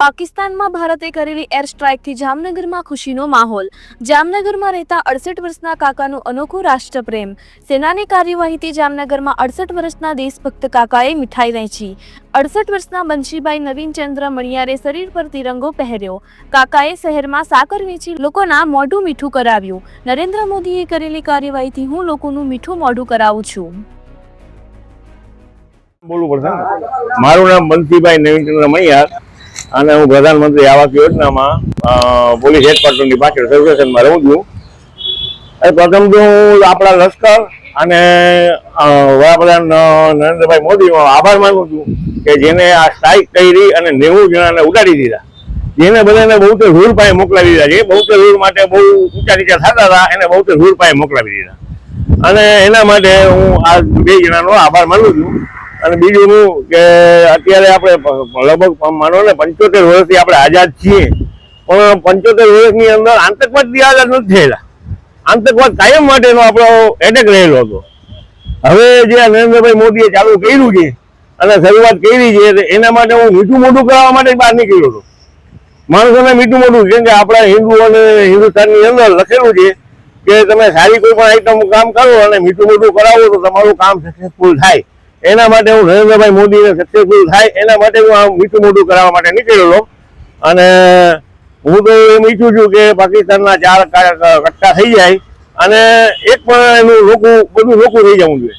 પાકિસ્તાનમાં ભારતે કરેલી એર સ્ટ્રાઇકથી જામનગરમાં ખુશીનો માહોલ. જામનગરમાં રહેતા અડસઠ વર્ષના કાકાનું અનોખો રાષ્ટ્રપ્રેમ. સેનાની કાર્યવાહીથી જામનગરમાં અડસઠ વર્ષના દેશભક્ત કાકાએ મીઠાઈ વહેંચી. અડસઠ વર્ષના બંશીભાઈ નવીનચંદ્ર મણિયારે શરીર પર તિરંગો પહેર્યો. કાકાએ શહેરમાં સાકર વેચી લોકોના મોઢું મીઠું કરાવ્યું. નરેન્દ્ર મોદીએ કરેલી કાર્યવાહીથી હું લોકોનું મીઠું મોઢું કરાવું છું. બોલવું પડશે મારું નામ બંસીભાઈ નવીનચંદ્ર મણિયાર. અને હું પ્રધાનમંત્રી આવાસ યોજનામાં પોલીસ હેડક્વાર્ટરની પાછળ સર્વેશનમાં રહું છું. એ પ્રથમ તો હું આપણા લશ્કર અને વડાપ્રધાન નરેન્દ્રભાઈ મોદીનો આભાર માનું છું કે જેને આ સ્ટ્રાઇક કરી અને નેવું જણાને ઉડાડી દીધા. જેને બધાને બહુ તે રૂર પાસે મોકલાવી દીધા છે. બહુ તે રૂર માટે બહુ ઊંચા નીચા થતા હતા, એને બહુ તે રૂર પાસે મોકલાવી દીધા. અને એના માટે હું આ બે જણાનો આભાર માનું છું. અને બીજું હું કે અત્યારે આપણે લગભગ માનો ને પંચોતેર વર્ષથી આપણે આઝાદ છીએ. પણ પંચોતેર વર્ષની અંદર આતંકવાદથી આઝાદ નથી થયેલા. આતંકવાદ કાયમ માટેનો આપણો એટેક રહેલો હતો. હવે જે નરેન્દ્રભાઈ મોદીએ ચાલુ કર્યું છે અને શરૂઆત કરી છે એના માટે હું મીઠું મોઢું કરવા માટે બહાર નીકળ્યો હતો. માણસોને મીઠું મોઢું, કેમ કે આપણા હિન્દુ અને હિન્દુસ્તાનની અંદર લખેલું છે કે તમે સારી કોઈ પણ આઈટમ કામ કરો અને મીઠું મોઢું કરાવો તો તમારું કામ સક્સેસફુલ થાય. એના માટે હું નરેન્દ્રભાઈ મોદીને સક્સેસફુલ થાય, એના માટે હું આ મીઠું મોઢું કરાવવા માટે નીકળેલો અને હું તો એમ ઈચ્છું છું કે પાકિસ્તાનના ચાર કટકા થઈ જાય અને એક પણ એનું રોકવું, બધું રોકવું થઈ જવું જોઈએ.